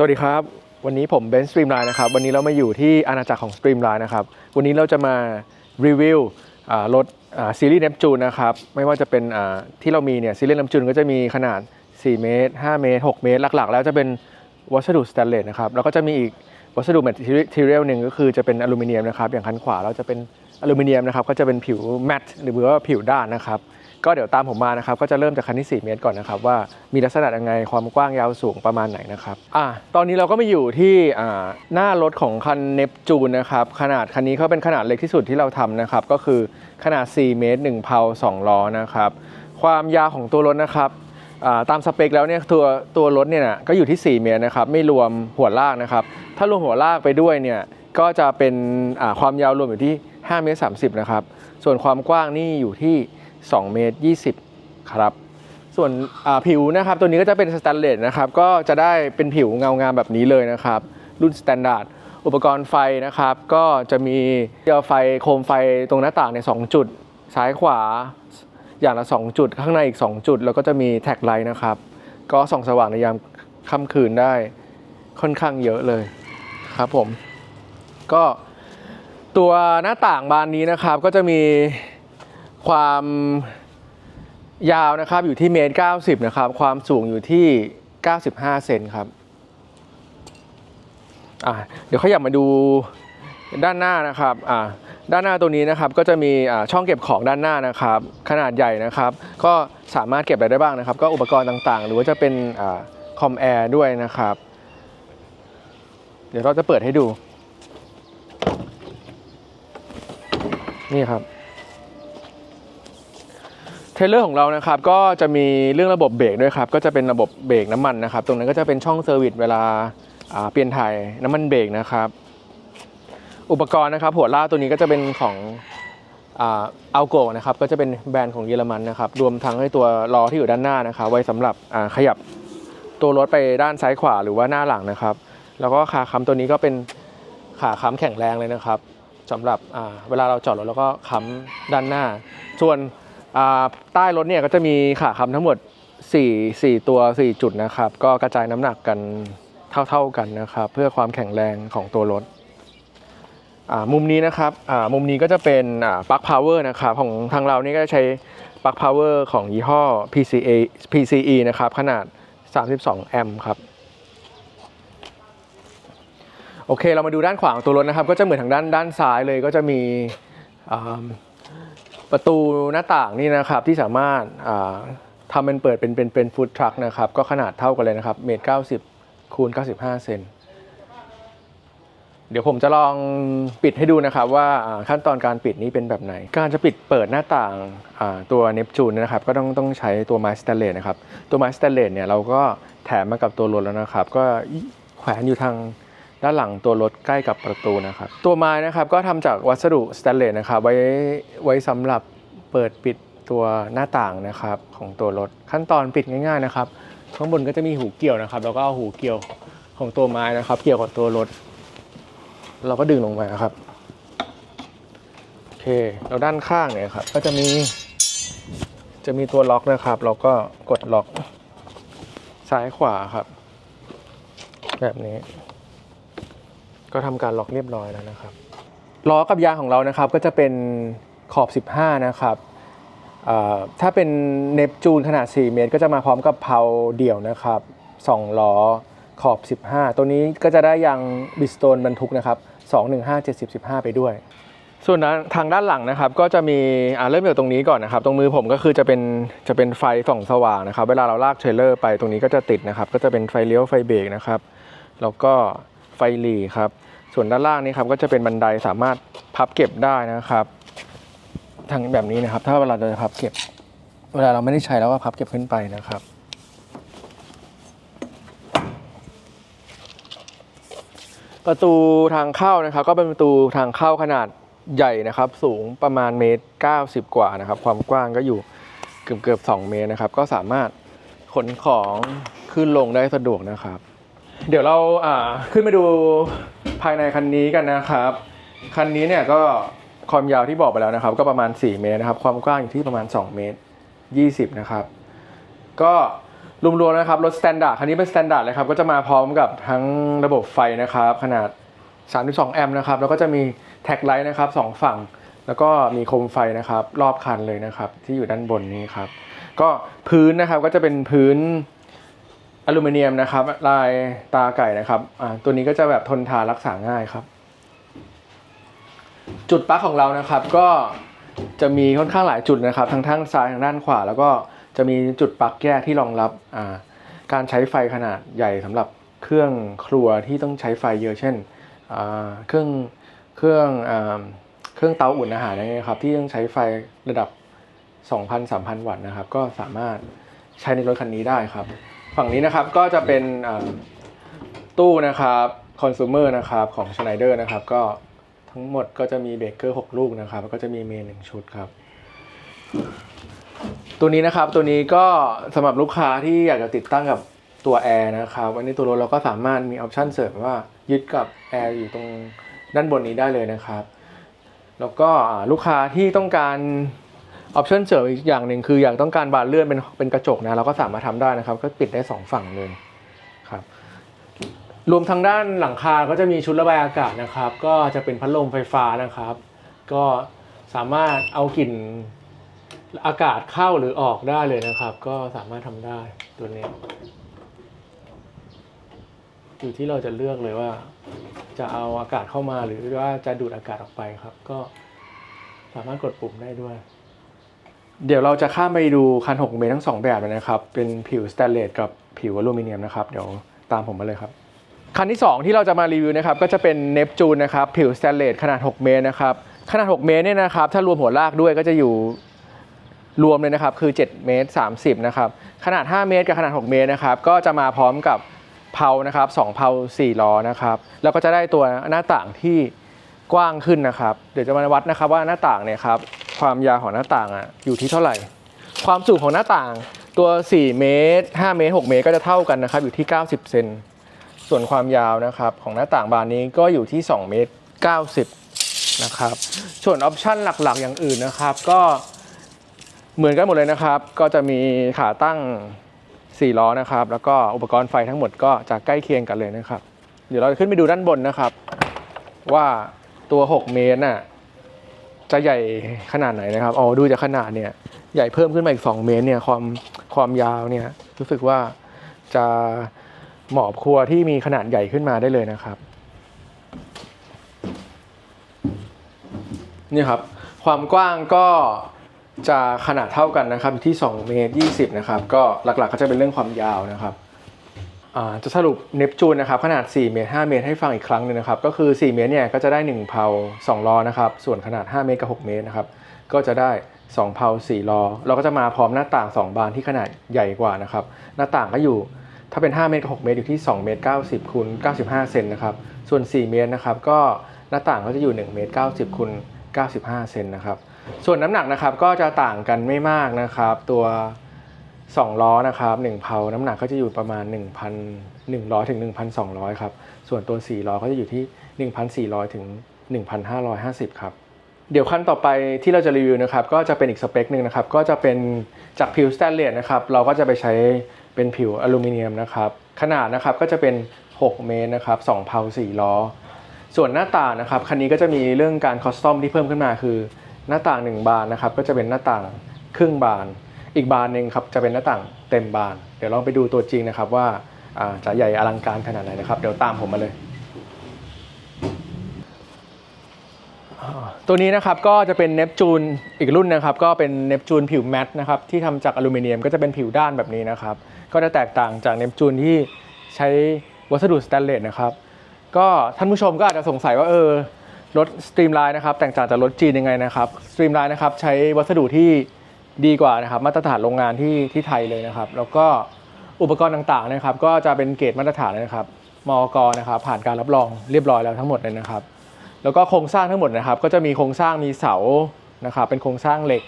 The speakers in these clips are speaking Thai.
สวัสดีครับ วันนี้ผมเบนซ์สตรีมไลน์นะครับ วันนี้เรามาอยู่ที่อาณาจักรของสตรีมไลน์นะครับ วันนี้เราจะมารีวิวรถซีรีส์เนปจูนนะครับ ไม่ว่าจะเป็นที่เรามีเนี่ยซีรีส์เนปจูนก็จะมีขนาด 4 เมตร 5 เมตร 6 เมตร หลักๆ แล้วจะเป็นวัสดุสแตนเลสนะครับ แล้วก็จะมีอีกวัสดุแมทเทียลหนึ่งก็คือจะเป็นอลูมิเนียมนะครับ อย่างคันขวาเราจะเป็นอลูมิเนียมนะครับ ก็จะเป็นผิวแมตหรือว่าผิวด้านนะครับ ก็เดี๋ยวตามผมมานะครับ ก็จะเริ่มจากคันที่4เมตรก่อนนะครับ ว่ามีลักษณะยังไงความกว้างยาวสูงประมาณไหนนะครับอะตอนนี้เราก็มาอยู่ที่อ่าหน้ารถของคันเนปจูนนะครับ ขนาดคันนี้เขาเป็นขนาดเล็กที่สุดที่เราทำนะครับ ก็คือขนาด 4 เมตร1เพา2ล้อนะครับ ความยาวของตัวรถนะครับตามสเปคแล้วเนี่ยตัวตัวรถเนี่ยนะก็อยู่ที่ 4 เมตรนะครับไม่รวมหัวลากนะครับ ถ้ารวมหัวลากไปด้วยเนี่ยก็จะเป็นความยาวรวมอยู่ที่5เมตร30นะครับส่วนความกว้างนี่อยู่ที่ 2 เมตร 20 ครับ ส่วนผิวนะครับ ตัวนี้ก็จะเป็นสแตนเลสนะครับ ก็จะได้เป็นผิวเงางามแบบนี้เลยนะครับ รุ่นสแตนดาร์ดอุปกรณ์ไฟนะครับ ก็จะมีเจอไฟโคมไฟตรงหน้าต่างในยสองจุด ซ้ายขวาอย่างละ 2 จุด ข้างในอีก 2 จุด แล้วก็จะมีแท็กไลท์นะครับ ก็ส่องสว่างในยามค่ำคืนได้ค่อนข้างเยอะเลยครับผม ก็ตัวหน้าต่างบานนี้นะครับ ก็จะมี ความยาวนะครับอยู่ที่เมตร 90 นะครับ ความสูงอยู่ที่ 95 เซนครับอะเดี๋ยวขยับมาดูด้านหน้านะครับอะด้านหน้าตัวนี้นะครับก็จะมีช่องเก็บของด้านหน้านะครับ ขนาดใหญ่นะครับ ก็สามารถเก็บอะไรได้บ้างนะครับ ก็อุปกรณ์ต่างๆ หรือว่าจะเป็นอคอมแอร์ด้วยนะครับ เดี๋ยวเราจะเปิดให้ดู นี่ครับ เทรลเลอร์ของเรานะครับก็จะมีเรื่องระบบเบรกด้วยครับก็จะเป็นระบบเบรกน้ำมันนะครับ ตรงนั้นก็จะเป็นช่องเซอร์วิสเวลาเปลี่ยนถ่ายน้ำมันเบรกนะครับ อุปกรณ์นะครับ หัวลากตัวนี้ก็จะเป็นของอัลโกนะครับก็จะเป็นแบรนด์ของเยอรมันนะครับ รวมทั้งให้ตัวล้อที่อยู่ด้านหน้านะครับ ไว้สำหรับขยับตัวรถไปด้านซ้ายขวาหรือว่าหน้าหลังนะครับ แล้วก็ขาค้ำตัวนี้ก็เป็นขาค้ำแข็งแรงเลยนะครับสำหรับเวลาเราจอดรถแล้วก็ค้ำด้านหน้า ส่วน ใต้รถเนี่ยก็จะมีขาค้ำทั้งหมด 4 4 ตัว 4 จุดนะครับ ก็กระจายน้ำหนักกันเท่า ๆกันนะครับ เพื่อความแข็งแรงของตัวรถมุมนี้นะครับมุมนี้ก็จะเป็นปลั๊กพาวเวอร์นะครับของทางเรานี่ก็จะใช้ปลั๊กพาวเวอร์ของยี่ห้อ PCA PCE นะครับขนาด 32 แอมป์ครับ โอเคเรามาดูด้านขวาของตัวรถนะครับ ก็จะเหมือนทางด้านด้านซ้ายเลยก็จะมี ประตูหน้าต่างนี่นะครับที่สามารถอ่าทำเป็นเปิดเป็นเป็นเป็นฟู้ดทรัคนะครับก็ขนาดเท่ากันเลยนะครับเมตรเก้าสิบคูณ95เซนเดี๋ยวผมจะลองปิดให้ดูนะครับว่าขั้นตอนการปิดนี้เป็นแบบไหน การจะปิดเปิดหน้าต่างตัวเนปจูนนะครับก็ต้องต้องใช้ตัวไม้สแตนเลสนะครับตัวไม้สแตนเลสเนี่ยเราก็แถมมากับตัวรถแล้วนะครับ ก็แขวนอยู่ทาง ด้านหลังตัวรถใกล้กับประตูนะครับ ตัวไม้นะครับก็ทำจากวัสดุสแตนเลสนะครับไว้ไว้สำหรับเปิดปิดตัวหน้าต่างนะครับของตัวรถขั้นตอนปิดง่ายๆนะครับข้างบนก็จะมีหูเกี่ยวนะครับ แล้วก็เอาหูเกี่ยวของตัวไม้นะครับ เกี่ยวกับตัวรถ เราก็ดึงลงมาครับโอเคแล้วด้านข้างเนี่ยครับก็จะมีจะมีตัวล็อกนะครับ เราก็กดล็อกซ้ายขวาครับ แบบนี้ ก็ทำการล็อกเรียบร้อยแล้วนะครับล้อกับยางของเรานะครับก็จะเป็นขอบ 15 นะครับถ้าเป็นเนปจูนขนาด 4 เมตร ก็จะมาพร้อมกับเพาเดี่ยวนะครับ2ล้อขอบ 15 ตัวนี้ก็จะได้ยางบิสโตนบรรทุกนะครับ215 70 15 ไปด้วย ส่วนทางด้านหลังนะครับ ก็จะมีเริ่มจากตรงนี้ก่อนนะครับ ตรงมือผมก็คือจะเป็นจะเป็นไฟส่องสว่างนะครับ เวลาเราลากเทรลเลอร์ไปตรงนี้ก็จะติดนะครับ ก็จะเป็นไฟเลี้ยวไฟเบรกนะครับ แล้วก็ ไฟหลีครับ ส่วนด้านล่างนี้ครับก็จะเป็นบันไดสามารถพับเก็บได้นะครับ ทางแบบนี้นะครับ ถ้าเวลาเราจะพับเก็บ เวลาเราไม่ได้ใช้แล้วก็พับเก็บขึ้นไปนะครับประตูทางเข้านะครับก็เป็นประตูทางเข้าขนาดใหญ่นะครับ สูงประมาณเมตร 90 กว่านะครับ ความกว้างก็อยู่เกือบเกือบ2เมตรนะครับ ก็สามารถขนของขึ้นลงได้สะดวกนะครับ เดี๋ยวเราอ่าขึ้นมาดูภายในคันนี้กันนะครับ คันนี้เนี่ยก็ความยาวที่บอกไปแล้วนะครับ ก็ประมาณ 4 เมตรนะครับ ความกว้างอยู่ที่ประมาณ 2 เมตร 20 นะครับ ก็รวมๆนะครับรถสแตนดาร์ดคันนี้เป็นสแตนดาร์ดเลยครับ ก็จะมาพร้อมกับทั้งระบบไฟนะครับ ขนาด 32 แอมป์นะครับ แล้วก็จะมีแท็กไลท์นะครับสองฝั่ง แล้วก็มีโคมไฟนะครับ รอบคันเลยนะครับ ที่อยู่ด้านบนนี้ครับ ก็พื้นนะครับก็จะเป็นพื้น อลูมิเนียมนะครับ ลายตาไก่นะครับอ่าตัวนี้ก็จะแบบทนทานรักษาง่ายครับ จุดปลั๊กของเรานะครับ ก็จะมีค่อนข้างหลายจุดนะครับทั้งทางซ้ายทางด้านขวา แล้วก็จะมีจุดปลั๊กแยกที่รองรับอ่าการใช้ไฟขนาดใหญ่สำหรับเครื่องครัวที่ต้องใช้ไฟเยอะเช่นเครื่องเครื่องอเครื่องเตาอุ่นอาหารอะไรเงี้ยครับที่ต้องใช้ไฟระดับ 2,000-3,000 วัตต์นะครับ ก็สามารถใช้ในรถคันนี้ได้ครับ ฝั่งนี้นะครับก็จะเป็นตู้นะครับคอน sumer นะครับของ Schneider นะครับก็ทั้งหมดก็จะมีเบเกอร์6ลูกนะครับก็จะมีเมนหนึ่งชุดครับตัวนี้นะครับตัวนี้ก็สำหรับลูกค้าที่อยากจะติดตั้งกับตัวแอร์นะครับวันนี้ตัวรถเราก็สามารถมีออปชันเสริมว่ายึดกับแอร์อยู่ตรงด้านบนนี้ได้เลยนะครับ แล้วก็ลูกค้าที่ต้องการ ออปชันเสริมอีกอย่างหนึ่งคืออยากต้องการบานเลื่อนเป็นเป็นกระจกนะเราก็สามารถทำได้นะครับ ก็ปิดได้สองฝั่งเลยครับรวมทางด้านหลังคาก็จะมีชุดระบายอากาศนะครับ ก็จะเป็นพัดลมไฟฟ้านะครับ ก็สามารถเอากลิ่นอากาศเข้าหรือออกได้เลยนะครับ ก็สามารถทำได้ตัวนี้ อยู่ที่เราจะเลือกเลยว่า จะเอาอากาศเข้ามาหรือว่าจะดูดอากาศออกไปครับ ก็สามารถกดปุ่มได้ด้วย เดี๋ยวเราจะข้ามไปดูคัน6เมตรทั้งสองแบบเลยนะครับ เป็นผิวสแตนเลสกับผิวอลูมิเนียมนะครับ เดี๋ยวตามผมมาเลยครับ คันที่ 2 ที่เราจะมารีวิวนะครับ ก็จะเป็นเนปจูนนะครับ ผิวสแตนเลสขนาด 6 เมตรนะครับ ขนาด 6 เมตรเนี่ยนะครับ ถ้ารวมหัวลากด้วยก็จะอยู่รวมเลยนะครับ คือ 7 เมตร 30 นะครับ ขนาด 5 เมตรกับขนาด 6 เมตรนะครับ ก็จะมาพร้อมกับเพานะครับ2เพา4ล้อนะครับ แล้วก็จะได้ตัวหน้าต่างที่กว้างขึ้นนะครับ เดี๋ยวจะมาวัดนะครับว่าหน้าต่างเนี่ยครับ ความยาวของหน้าต่างอะอยู่ที่เท่าไหร่ ความสูงของหน้าต่างตัว 4 เมตร 5 เมตร 6 เมตรก็จะเท่ากันนะครับ อยู่ที่ 90 เซนส่วนความยาวนะครับของหน้าต่างบานนี้ก็อยู่ที่ 2 เมตร 90 นะครับ ส่วนออปชันหลักๆ อย่างอื่นนะครับ ก็เหมือนกันหมดเลยนะครับ ก็จะมีขาตั้ง 4 ล้อนะครับ แล้วก็อุปกรณ์ไฟทั้งหมดก็จะใกล้เคียงกันเลยนะครับ เดี๋ยวเราจะขึ้นไปดูด้านบนนะครับ ว่าตัว 6 เมตรน่ะ จะใหญ่ขนาดไหนนะครับอ๋อดูจากขนาดเนี่ยใหญ่เพิ่มขึ้นมาอีก 2 เมตรเนี่ยความความยาวเนี่ยรู้สึกว่าจะหมอบครัวที่มีขนาดใหญ่ขึ้นมาได้เลยนะครับนี่ครับความกว้างก็จะขนาดเท่ากันนะครับที่2เมตร20นะครับก็หลักๆก็จะเป็นเรื่องความยาวนะครับ จะสรุปเนปจูนนะครับขนาด 4 เมตร 5 เมตรให้ฟังอีกครั้งหนึงนะครับก็คือ 4 เมตรเนี่ยก็จะได้ 1 เพา2ล้อนะครับส่วนขนาด 5 เมตรกับ 6 เมตรนะครับก็จะได้ 2 เพา4ล้อเราก็จะมาพร้อมหน้าต่าง 2 บานที่ขนาดใหญ่กว่านะครับหน้าต่างก็อยู่ถ้าเป็น 5 เมตรกับ 6 เมตรอยู่ที่ 2 เมตร 90คูณ95 เซนนะครับส่วน 4 เมตรนะครับก็หน้าต่างก็จะอยู่ 1 เมตร 90คูณ95 เซนนะครับส่วนน้ำหนักนะครับก็จะต่างกันไม่มากนะครับตัว 2 ล้อนะครับ1เพาน้ำหนักก็จะอยู่ประมาณ 1,100 ถึง 1,200 ครับ ส่วนตัว 4 ล้อก็จะอยู่ที่ 1,400 ถึง 1,550 ครับ เดี๋ยวขั้นต่อไปที่เราจะรีวิวนะครับ ก็จะเป็นอีกสเปคหนึ่งนะครับ ก็จะเป็นจากผิวสแตนเลสนะครับ เราก็จะไปใช้เป็นผิวอลูมิเนียมนะครับ ขนาดนะครับก็จะเป็น 6 เมตรนะครับ2เพา4ล้อ ส่วนหน้าต่างนะครับ คันนี้ก็จะมีเรื่องการคอสตอมที่เพิ่มขึ้นมาคือ หน้าต่าง 1 บานนะครับ ก็จะเป็นหน้าต่างครึ่งบาน อีกบานหนึ่งครับจะเป็นหน้าต่างเต็มบาน เดี๋ยวลองไปดูตัวจริงนะครับว่าอ่าจะใหญ่อลังการขนาดไหนนะครับเดี๋ยวตามผมมาเลยตัวนี้นะครับก็จะเป็นเนปจูนอีกรุ่นนะครับก็เป็นเนปจูนผิวแมตต์นะครับที่ทำจากอลูมิเนียมก็จะเป็นผิวด้านแบบนี้นะครับก็จะแตกต่างจากเนปจูนที่ใช้วัสดุสแตนเลสนะครับก็ท่านผู้ชมก็อาจจะสงสัยว่าเออรถสตรีมไลน์นะครับแตกต่างจากรถจีนยังไงนะครับสตรีมไลน์นะครับใช้วัสดุที่ ดีกว่านะครับมาตรฐานโรงงานที่ที่ไทยเลยนะครับ แล้วก็อุปกรณ์ต่างๆนะครับ ก็จะเป็นเกรดมาตรฐานนะครับมอกนะครับผ่านการรับรองเรียบร้อยแล้วทั้งหมดเลยนะครับ แล้วก็โครงสร้างทั้งหมดนะครับ ก็จะมีโครงสร้างมีเสานะครับ เป็นโครงสร้างเหล็ก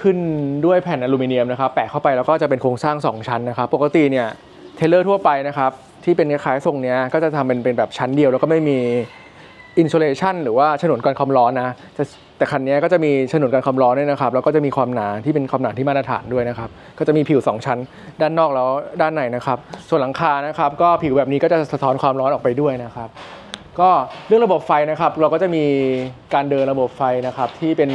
ขึ้นด้วยแผ่นอลูมิเนียมนะครับ แปะเข้าไปแล้วก็จะเป็นโครงสร้าง 2 ชั้นนะครับ ปกติเนี่ยเทเลอร์ทั่วไปนะครับ ที่เป็นคล้ายๆทรงเนี้ยก็จะทำเป็นเป็นแบบชั้นเดียว แล้วก็ไม่มีอิน u ูเลชันหรือว่าฉนวนกันความร้อนนะจะ แต่คันนี้ก็จะมีฉนวนกันความร้อนด้วยนะครับแล้วก็จะมีความหนาที่เป็นความหนาที่มาตรฐานด้วยนะครับก็จะมีผิว 2 ชั้น ด้านนอกแล้วด้านในนะครับ ส่วนหลังคานะครับ ก็ผิวแบบนี้ก็จะสะท้อนความร้อนออกไปด้วยนะครับ ก็เรื่องระบบไฟนะครับ เราก็จะมีการเดินระบบไฟนะครับที่เป็น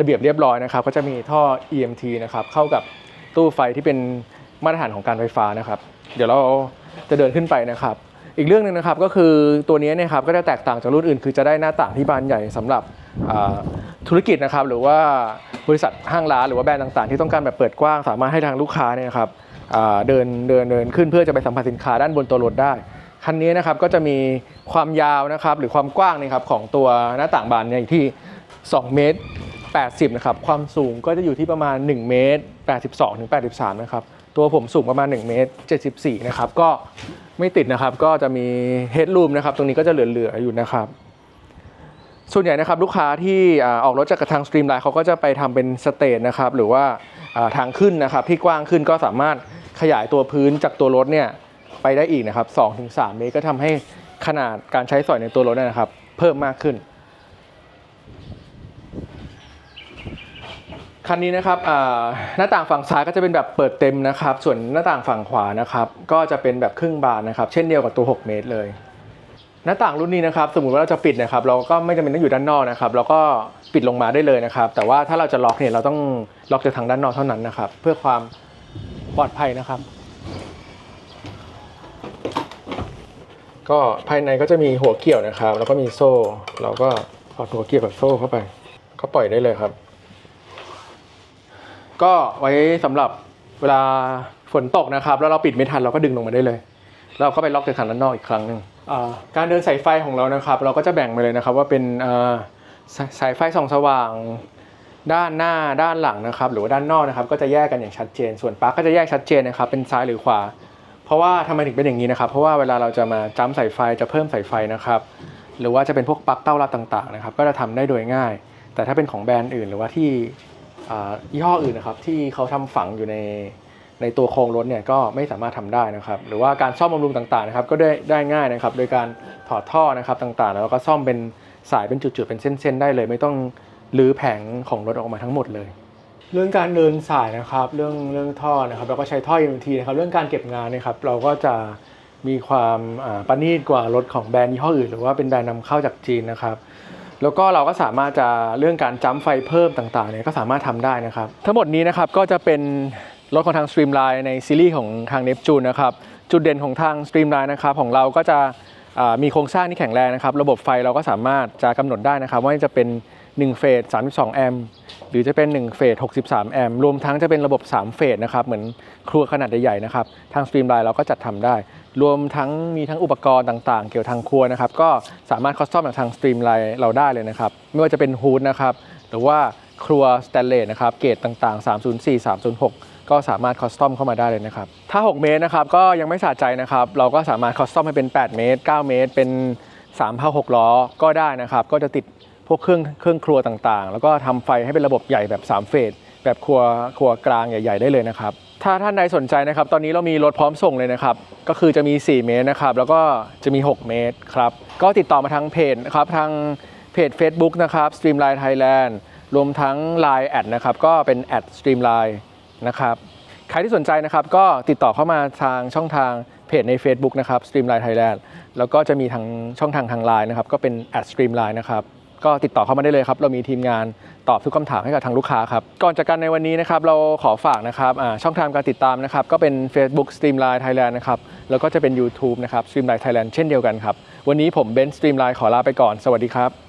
ระเบียบเรียบร้อยนะครับ ก็จะมีท่อ EMT นะครับเข้ากับตู้ไฟที่เป็นมาตรฐานของการไฟฟ้านะครับ เดี๋ยวเราจะเดินขึ้นไปนะครับ อีกเรื่องหนึ่งนะครับก็คือตัวนี้เนี่ยครับก็จะแตกต่างจากรุ่นอื่น คือจะได้หน้าต่างที่บานใหญ่สำหรับธุรกิจนะครับหรือว่าบริษัทห้างร้านหรือว่าแบรนด์ต่างๆ ที่ต้องการแบบเปิดกว้าง สามารถให้ทางลูกค้าเนี่ยนะครับเดินเดินเดินขึ้นเพื่อจะไปสัมผัสสินค้าด้านบนตัวรถได้คันนี้นะครับก็จะมีความยาวนะครับหรือความกว้างนะครับของตัวหน้าต่างบานเนี่ยอยู่ที่ 2 เมตร 80 นะครับ ความสูงก็จะอยู่ที่ประมาณ 1 เมตร 82 ถึง 83 นะครับ ตัวผมสูงประมาณ1เมตร74นะครับก็ไม่ติดนะครับก็จะมีเฮด o ูมนะครับตรงนี้ก็จะเหลือๆอยู่นะครับส่วนใหญ่นะครับลูกค้าที่ออกรถจากทางสตรีมไลน์เขาก็จะไปทำเป็นสเตจนะครับหรือว่าทางขึ้นนะครับที่กว้างขึ้นก็สามารถขยายตัวพื้นจากตัวรถเนี่ยไปได้อีกนะครับ2-3 เมตรก็ทำให้ขนาดการใช้สอยในตัวรถนะครับ เพิ่มมากขึ้น คันนี้นะครับหน้าต่างฝั่งซ้ายก็จะเป็นแบบเปิดเต็มนะครับ ส่วนหน้าต่างฝั่งขวานะครับก็จะเป็นแบบครึ่งบานนะครับ เช่นเดียวกับตัว 6 เมตรเลย หน้าต่างรุ่นนี้นะครับ สมมติว่าเราจะปิดนะครับ เราก็ไม่จำเป็นต้องอยู่ด้านนอกนะครับ เราก็ปิดลงมาได้เลยนะครับ แต่ว่าถ้าเราจะล็อกเนี่ยเราต้องล็อกจากทางด้านนอกเท่านั้นนะครับ เพื่อความปลอดภัยนะครับ ก็ภายในก็จะมีหัวเกี่ยวนะครับ แล้วก็มีโซ่ เราก็ถอดหัวเกี่ยวกับโซ่เข้าไป ก็ปล่อยได้เลยครับ ก็ไว้สำหรับเวลาฝนตกนะครับ แล้วเราปิดไม่ทันเราก็ดึงลงมาได้เลย เราก็ไปล็อกจากทางด้านนอกอีกครั้งหนึ่งอ่าการเดินสายไฟของเรานะครับ เราก็จะแบ่งไปเลยนะครับ ว่าเป็นอ่าสายสายไฟส่องสว่างด้านหน้าด้านหลังนะครับ หรือว่าด้านนอกนะครับ ก็จะแยกกันอย่างชัดเจน ส่วนปลั๊กก็จะแยกชัดเจนนะครับ เป็นซ้ายหรือขวา เพราะว่าทำไมถึงเป็นอย่างนี้นะครับ เพราะว่าเวลาเราจะมาจ้ำสายไฟจะเพิ่มสายไฟนะครับ หรือว่าจะเป็นพวกปลั๊กเต้ารับต่างๆนะครับ ก็จะทำได้โดยง่าย แต่ถ้าเป็นของแบรนด์อื่น หรือว่าที่อ่า ยี่ห้ออื่นนะครับที่เขาทำฝังอยู่ในในตัวโครงรถเนี่ยก็ไม่สามารถทำได้นะครับ หรือว่าการซ่อมบำรุงต่างๆนะครับก็ได้ได้ง่ายนะครับ โดยการถอดท่อนะครับต่างๆ แล้วก็ซ่อมเป็นสายเป็นจุดๆเป็นเส้นๆได้เลย ไม่ต้องรื้อแผงของรถออกมาทั้งหมดเลย เรื่องการเดินสายนะครับเรื่องเรื่องท่อนะครับเราก็ใช้ท่อ EMT นะครับเรื่องการเก็บงานนะครับเราก็จะมีความประณีตกว่ารถของแบรนด์ยี่ห้ออื่น หรือว่าเป็นแบรนด์นำเข้าจากจีนนะครับ แล้วก็เราก็สามารถจะเรื่องการจัมไฟเพิ่มต่างๆเนี่ยก็สามารถทำได้นะครับ ทั้งหมดนี้นะครับก็จะเป็นรถของทาง Streamline ในซีรีส์ของทาง Neptune นะครับ จุดเด่นของทาง Streamline นะครับของเราก็จะมีโครงสร้างที่แข็งแรงนะครับ ระบบไฟเราก็สามารถจะกำหนดได้นะครับ ว่าจะเป็น1เฟส32 แอมป์หรือจะเป็น1เฟส63 แอมป์รวมทั้งจะเป็นระบบ 3 เฟสนะครับ เหมือนครัวขนาดใหญ่ๆนะครับ ทาง Streamline เราก็จัดทำได้ รวมทั้งมีทั้งอุปกรณ์ต่างๆ เกี่ยวทางครัวนะครับ ก็สามารถคอสตอมจากทาง Streamline เราได้เลยนะครับ ไม่ว่าจะเป็นฮูดนะครับ หรือว่าครัวสแตนเลสนะครับ เกรดต่างๆ 304 306ก็สามารถคอสตอมเข้ามาได้เลยนะครับ ถ้า 6 เมตรนะครับก็ยังไม่สะใจนะครับ เราก็สามารถคอสตอมให้เป็น 8 เมตร 9 เมตร เป็น3 5 6ล้อก็ได้นะครับ ก็จะติดพวกเครื่องเครื่องครัวต่างๆ แล้วก็ทำไฟให้เป็นระบบใหญ่แบบ 3 เฟสแบบครัวครัวกลางใหญ่ ๆ ได้เลยนะครับ ถ้าท่านใดสนใจนะครับ ตอนนี้เรามีรถพร้อมส่งเลยนะครับ ก็คือจะมี 4 เมตรนะครับ แล้วก็จะมี 6 เมตรครับ ก็ติดต่อมาทางเพจนะครับทางเพจ Facebook นะครับ Streamline Thailand รวมทั้ง Line แอดนะครับ ก็เป็นแอด Streamline นะครับใครที่สนใจนะครับ ก็ติดต่อเข้ามาทางช่องทางเพจใน Facebook นะครับ Streamline Thailand แล้วก็จะมีทางช่องทางทาง Line นะครับ ก็เป็น @streamline นะครับ ก็ติดต่อเข้ามาได้เลยครับ เรามีทีมงานตอบทุกคำถามให้กับทางลูกค้าครับ ก่อนจากกันในวันนี้นะครับ เราขอฝากนะครับช่องทางการติดตามนะครับ ก็เป็น Facebook Streamline Thailand นะครับ แล้วก็จะเป็น YouTube นะครับ Streamline Thailand เช่นเดียวกันครับ วันนี้ผมเบนซ์ Streamline ขอลาไปก่อน สวัสดีครับ